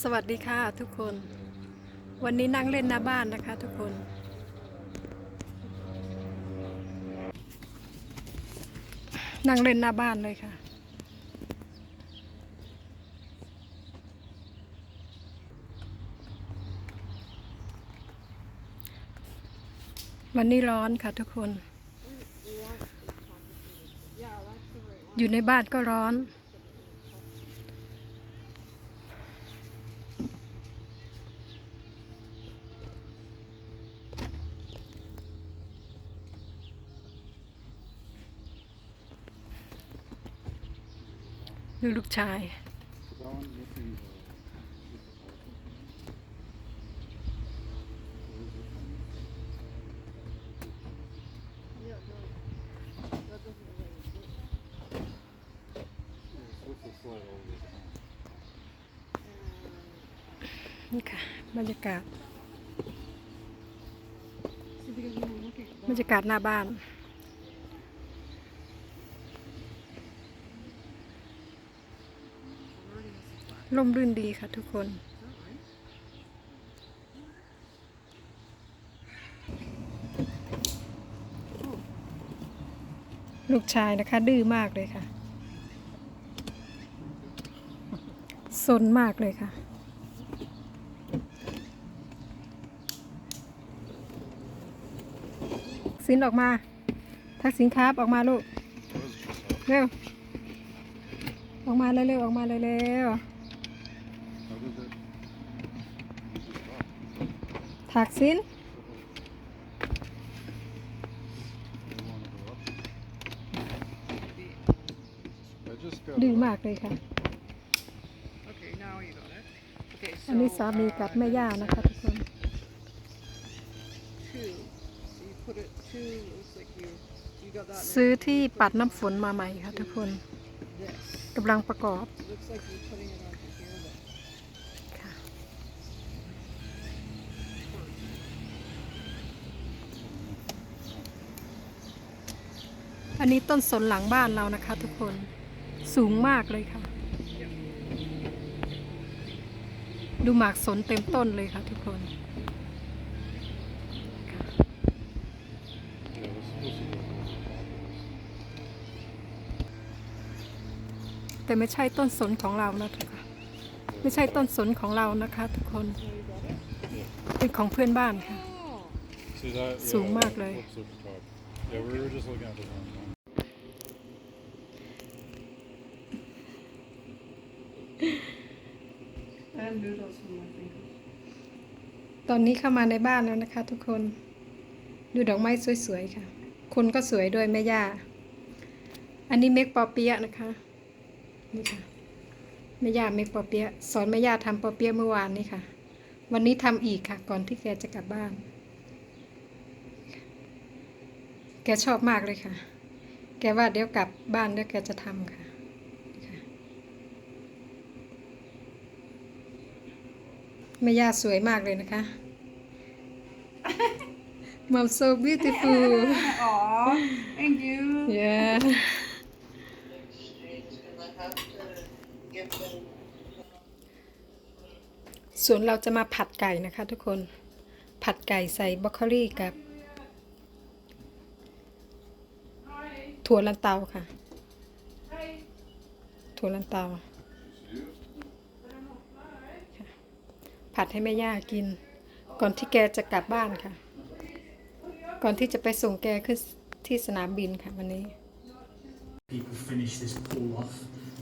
สวัสดีค่ะทุกคน วันนี้นั่งเล่นหน้าบ้านนะคะทุกคน นั่งเล่นหน้าบ้านเลยค่ะ วันนี้ร้อนค่ะทุกคน อยู่ในบ้านก็ร้อน ดูลูกชาย นี่ค่ะ บรรยากาศ บรรยากาศหน้าบ้าน ลมรื่นดีค่ะทุกคน ลูกชายนะคะ ดื้อมากเลยค่ะซนมากเลยค่ะ สินออกมา ทักสินครับออกมาลูก เร็ว ออกมาเร็วๆออกมาเร็วๆ ถักสินดื้อมากเลยค่ะ Okay, now you got it. Okay, อันนี้ so, สามีกับ uh, แม่ย่านะคะทุกคน two. So you put it two. Looks like you you got that. ซื้อ right? ที่ You put ปัดน้ำฝนมาใหม่ค่ะทุกคน This กำลังประกอบ อันนี้ต้นสนหลังบ้านเรานะคะ ทุกคนสูงมากเลยค่ะ ดูหมากสนเต็มต้นเลยค่ะ ทุกคนค่ะแต่ไม่ใช่ต้นสนของเรานะคะไม่ใช่ต้นสนของเรานะคะ ทุกคนเป็นของเพื่อนบ้านค่ะ See that? Zoom yeah, mạc that này. looks super top. Yeah, we were just looking at the ตอนนี้เข้ามาในบ้านแล้วนะคะ ทุกคน ดูดอกไม้สวยๆค่ะ คนก็สวยด้วยแม่ย่า อันนี้เมกปอเปียะนะคะ นี่ค่ะ แม่ย่าเมกปอเปียะสอนแม่ย่าทำปอเปียะเมื่อวานนี้ค่ะ วันนี้ทำอีกค่ะ ก่อนที่แกจะกลับบ้าน แกชอบมากเลยค่ะ แกว่าเดี๋ยวกลับบ้านเดี๋ยวแกจะทำค่ะนี่ค่ะ แม่ย่าสวยมากเลยนะคะ Mom so beautiful Aw, thank you. yeah exchange and I have to give them ส่วนเราจะมาผัดไก่นะคะทุกคน ผัดไก่ใส่บรอกโคลีกับ ถั่วลันเตาค่ะ ถั่วลันเตาค่ะ ผัดให้แม่ย่ากิน ก่อนที่แกจะกลับบ้านค่ะ ก่อนที่จะไปส่งแกขึ้นที่สนามบินค่ะวันนี้ people finish this pull off,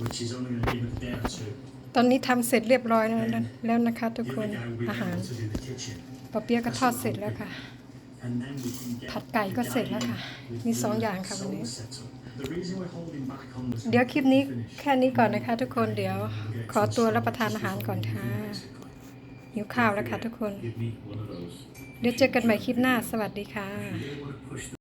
which is only going to give a day or two. ตอนนี้ทำเสร็จเรียบร้อยแล้วนะแล้วนะคะทุก The คน other guy will be อาหาร able to do the kitchen. ปอเปี๊ยะก็ทอดเสร็จแล้วค่ะ And then we can get ผัดไก่ก็เสร็จแล้วค่ะ with มีสอง the อย่างค่ะวันนี้ solar setup. The reason we're holding back on this เดี๋ยวคลิปนี้ finish แค่นี้ก่อนนะคะทุกคนเดี๋ยวขอตัวรับประทานอาหารก่อนค่ะ หิวข้าวแล้วค่ะทุกคน you'd need one of those. เดี๋ยวเจอกันใหม่คลิปหน้า สวัสดีค่ะ